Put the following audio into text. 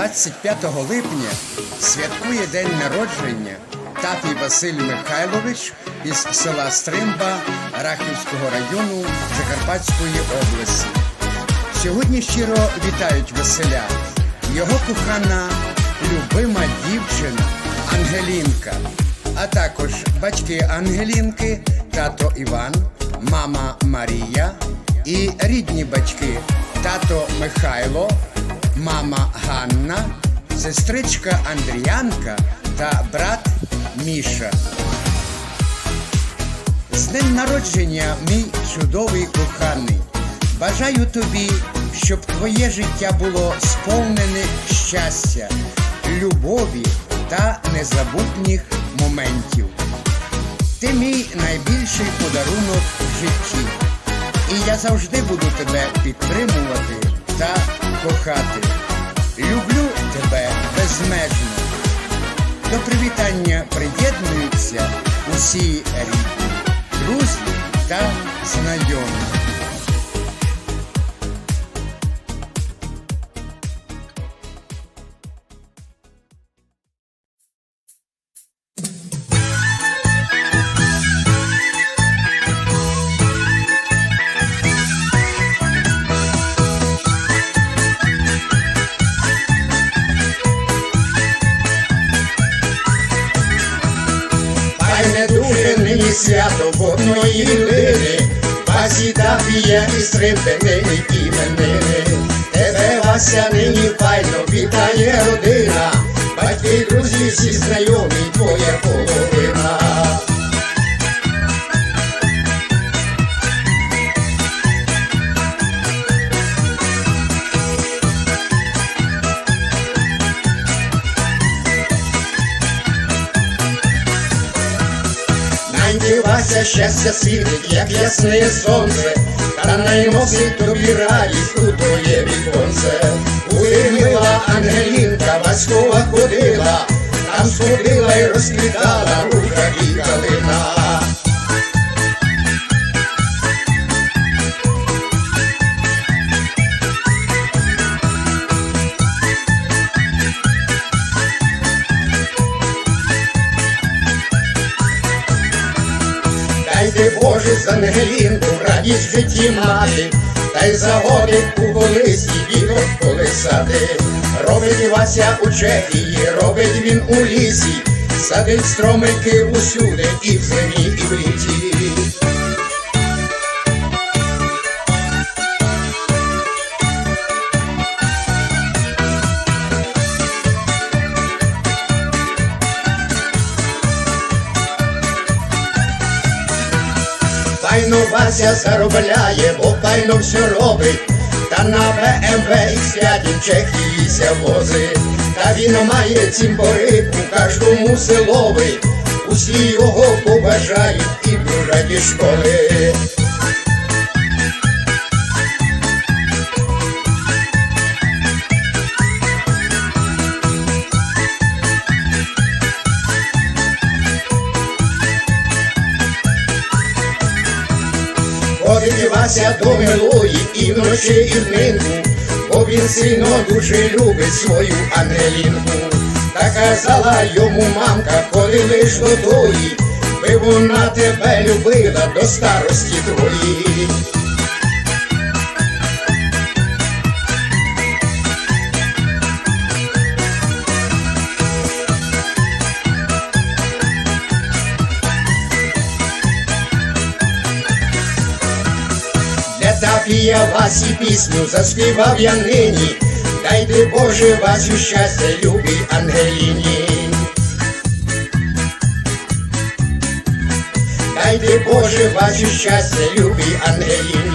25 липня святкує день народження татий Василь Михайлович із села Стримба Рахівського району Закарпатської області. Сьогодні щиро вітають Василя, його кохана, любима дівчина Ангелінка, а також батьки Ангелінки, тато Іван, мама Марія і рідні батьки тато Михайло, мама Ганна, сестричка Андріянка та брат Міша. З днем народження, мій чудовий коханий. Бажаю тобі, щоб твоє життя було сповнене щастя, любові та незабутніх моментів. Ти мій найбільший подарунок в житті. І я завжди буду тебе підтримувати та кохати. Люблю тебе безмежно. До привітання приєднуються усі рідні, друзі та знайомі. Свято в одної людини, Васіда п'є і стримте і іменини. Тебе Вася нині файно вітає родина, батьки, друзі, всі знайомі, твоє половина. Вася щастя світить, як ясне сонце, та наймосить тобі радість у твоє віконце. Куди Ангелінка Васькова ходила, там сходила і розквітала рука і калина. Дайте Боже за Ангелінку радість в житті мати, та й загоди у колисі діток колисати. Робить Вася у Чехії, робить він у лісі, садить стромики усюди, і в зимі, і в літі. Вася заробляє, бо файно все робить, та на БМВ і святім Чехії возить. Та він має цімбори у кожному селові, усі його побажають і дружать і школи. Ходить до милої і вночі, і днину, бо він сильно дуже любить свою Ангелінку. Та казала йому мамка, коли лиш до тої, би вона тебе любила до старості твої. Для вас і пісню заспівав я нині. Дайте Боже Васю щастя, любій Ангеліні. Дайте Боже Васю щастя, любий Ангеліні.